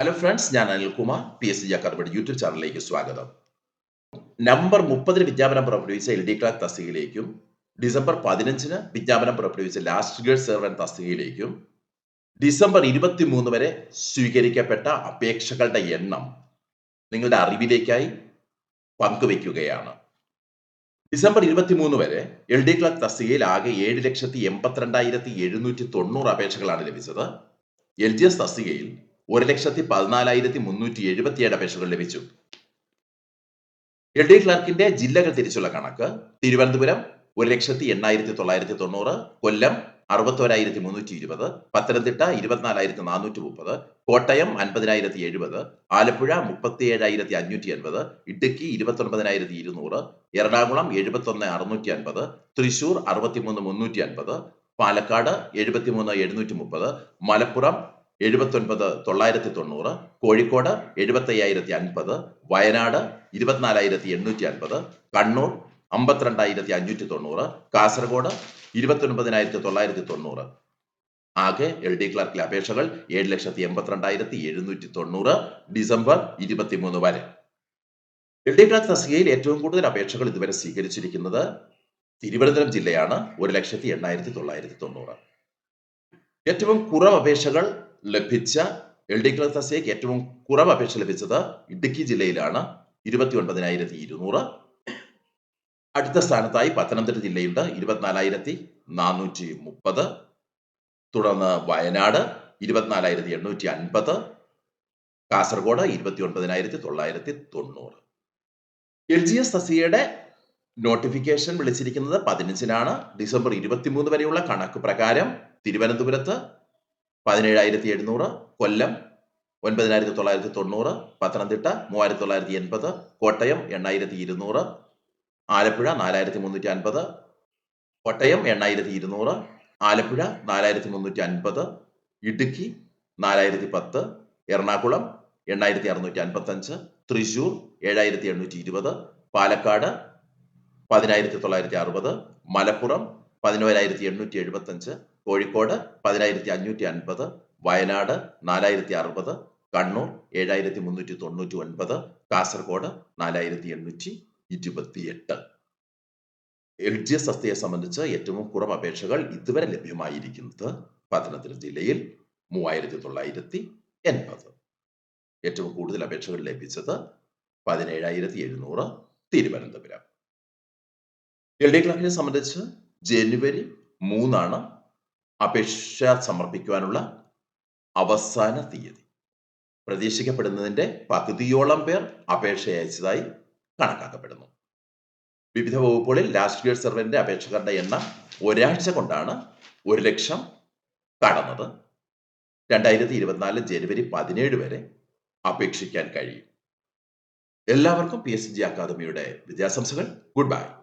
Hello friends ഞാൻ Anilkumar P S C അക്കാദമിയുടെ YouTube ചാനലിലേക്ക് സ്വാഗതം. നമ്പർ മുപ്പതിന് വിജ്ഞാപനം പുറപ്പെടുവിച്ച എൽ ഡി ക്ലാർക്ക് തസ്തികയിലേക്കും ഡിസംബർ പതിനഞ്ചിന് വിജ്ഞാപനം പുറപ്പെടുവിച്ച ലാസ്റ്റ് ഗേഡ് സെർവൻ തസ്തികയിലേക്കും ഡിസംബർ ഇരുപത്തി മൂന്ന് വരെ സ്വീകരിക്കപ്പെട്ട അപേക്ഷകളുടെ എണ്ണം നിങ്ങളുടെ അറിവിലേക്കായി പങ്കുവയ്ക്കുകയാണ്. ഡിസംബർ ഇരുപത്തി മൂന്ന് വരെ എൽ ഡി ക്ലർക്ക് തസ്തികയിൽ ആകെ ഏഴ് ലക്ഷത്തി എൺപത്തിരണ്ടായിരത്തി എഴുന്നൂറ്റി തൊണ്ണൂറ് അപേക്ഷകളാണ് ലഭിച്ചത്. എൽ ജി എസ് തസ്തികയിൽ ഒരു ലക്ഷത്തി പതിനാലായിരത്തി മുന്നൂറ്റി എഴുപത്തിയേഴ് അപേക്ഷകൾ ലഭിച്ചു. എൽ ഡി ക്ലർക്കിന്റെ ജില്ലകൾ തിരിച്ചുള്ള കണക്ക് തിരുവനന്തപുരം ഒരു ലക്ഷത്തി എണ്ണായിരത്തി തൊള്ളായിരത്തി തൊണ്ണൂറ് കൊല്ലം അറുപത്തോരായിരത്തി മുന്നൂറ്റി ഇരുപത് പത്തനംതിട്ട ഇരുപത്തിനാലായിരത്തി നാനൂറ്റി മുപ്പത് കോട്ടയം അൻപതിനായിരത്തി എഴുപത് ആലപ്പുഴ മുപ്പത്തി ഏഴായിരത്തി അഞ്ഞൂറ്റി അൻപത് ഇടുക്കി ഇരുപത്തൊൻപതിനായിരത്തി ഇരുന്നൂറ് എറണാകുളം എഴുപത്തൊന്ന് അറുന്നൂറ്റി അൻപത് തൃശൂർ അറുപത്തിമൂന്ന് മുന്നൂറ്റി അൻപത് പാലക്കാട് എഴുപത്തിമൂന്ന് എഴുന്നൂറ്റി മുപ്പത് മലപ്പുറം എഴുപത്തൊൻപത് തൊള്ളായിരത്തി തൊണ്ണൂറ് കോഴിക്കോട് എഴുപത്തയ്യായിരത്തി അൻപത് വയനാട് ഇരുപത്തിനാലായിരത്തി എണ്ണൂറ്റി അൻപത് കണ്ണൂർ അമ്പത്തിരണ്ടായിരത്തി അഞ്ഞൂറ്റി തൊണ്ണൂറ് കാസർഗോഡ് ഇരുപത്തൊൻപതിനായിരത്തി തൊള്ളായിരത്തി തൊണ്ണൂറ് ആകെ എൽ ഡി ക്ലർക്കിലെ അപേക്ഷകൾ ഏഴ് ലക്ഷത്തി എൺപത്തിരണ്ടായിരത്തി എഴുന്നൂറ്റി തൊണ്ണൂറ് ഡിസംബർ ഇരുപത്തിമൂന്ന് വരെ. എൽ ഡി ക്ലർക്ക് തസ്തികയിൽ ഏറ്റവും കൂടുതൽ അപേക്ഷകൾ ഇതുവരെ സ്വീകരിച്ചിരിക്കുന്നത് തിരുവനന്തപുരം ജില്ലയാണ് ഒരു ലക്ഷത്തി എണ്ണായിരത്തി തൊള്ളായിരത്തി തൊണ്ണൂറ് ഏറ്റവും കുറവ് അപേക്ഷകൾ ലഭിച്ച എൽ ഡി ക്ലർക്ക് തസ്തികയ്ക്ക് ഏറ്റവും കുറവ് അപേക്ഷ ലഭിച്ചത് ഇടുക്കി ജില്ലയിലാണ്. ഇരുപത്തി ഒൻപതിനായിരത്തി ഇരുന്നൂറ് അടുത്ത സ്ഥാനത്തായി പത്തനംതിട്ട ജില്ലയുണ്ട്. ഇരുപത്തിനാലായിരത്തി നാനൂറ്റി മുപ്പത് തുടർന്ന് വയനാട് ഇരുപത്തിനാലായിരത്തി എണ്ണൂറ്റി അൻപത് കാസർഗോഡ് ഇരുപത്തി ഒൻപതിനായിരത്തി തൊള്ളായിരത്തി തൊണ്ണൂറ് എൽ ജി എസ് തസ്തികയുടെ നോട്ടിഫിക്കേഷൻ വിളിച്ചിരിക്കുന്നത് പതിനഞ്ചിനാണ്. ഡിസംബർ ഇരുപത്തിമൂന്ന് വരെയുള്ള കണക്ക് പ്രകാരം തിരുവനന്തപുരത്ത് പതിനേഴായിരത്തി എഴുന്നൂറ് കൊല്ലം ഒൻപതിനായിരത്തി തൊള്ളായിരത്തി തൊണ്ണൂറ് പത്തനംതിട്ട മൂവായിരത്തി തൊള്ളായിരത്തി എൺപത് കോട്ടയം എണ്ണായിരത്തി ഇരുന്നൂറ് ആലപ്പുഴ നാലായിരത്തി മുന്നൂറ്റി അൻപത് കോട്ടയം എണ്ണായിരത്തി ഇരുന്നൂറ് ആലപ്പുഴ നാലായിരത്തി മുന്നൂറ്റി അൻപത് ഇടുക്കി നാലായിരത്തി പത്ത് എറണാകുളം എണ്ണായിരത്തി അറുന്നൂറ്റി അൻപത്തഞ്ച് തൃശൂർ ഏഴായിരത്തി എണ്ണൂറ്റി ഇരുപത് പാലക്കാട് പതിനായിരത്തി തൊള്ളായിരത്തി അറുപത് മലപ്പുറം പതിനോരായിരത്തി എണ്ണൂറ്റി എഴുപത്തഞ്ച് കോഴിക്കോട് പതിനായിരത്തി അഞ്ഞൂറ്റി അൻപത് വയനാട് നാലായിരത്തി അറുപത് കണ്ണൂർ ഏഴായിരത്തി മുന്നൂറ്റി തൊണ്ണൂറ്റി ഒൻപത് കാസർഗോഡ് നാലായിരത്തി എണ്ണൂറ്റി ഇരുപത്തിയെട്ട് എൽ ജി എസ് തസ്തിയെ സംബന്ധിച്ച് ഏറ്റവും കുറവ് അപേക്ഷകൾ ഇതുവരെ ലഭ്യമായിരിക്കുന്നത് പത്തനംതിട്ട ജില്ലയിൽ മൂവായിരത്തി തൊള്ളായിരത്തി എൺപത് ഏറ്റവും കൂടുതൽ അപേക്ഷകൾ ലഭിച്ചത് പതിനേഴായിരത്തി എഴുന്നൂറ് തിരുവനന്തപുരം. എൽ ഡി ക്ലർക്കിനെ സംബന്ധിച്ച് ജനുവരി മൂന്നാണ് അപേക്ഷ സമർപ്പിക്കുവാനുള്ള അവസാന തീയതി. പ്രതീക്ഷിക്കപ്പെടുന്നതിന്റെ പകുതിയോളം പേർ അപേക്ഷ അയച്ചതായി കണക്കാക്കപ്പെടുന്നു. വിവിധ വകുപ്പുകളിൽ ലാസ്റ്റ് ഗ്രേഡ് സെർവറിന്റെ അപേക്ഷകരുടെ എണ്ണം ഒരാഴ്ച കൊണ്ടാണ് ഒരു ലക്ഷം കടന്നത്. രണ്ടായിരത്തി ഇരുപത്തിനാല് ജനുവരി പതിനേഴ് വരെ അപേക്ഷിക്കാൻ കഴിയും. എല്ലാവർക്കും പി എസ് ജി അക്കാദമിയുടെ വിദ്യാശംസകൾ ഗുഡ് ബൈ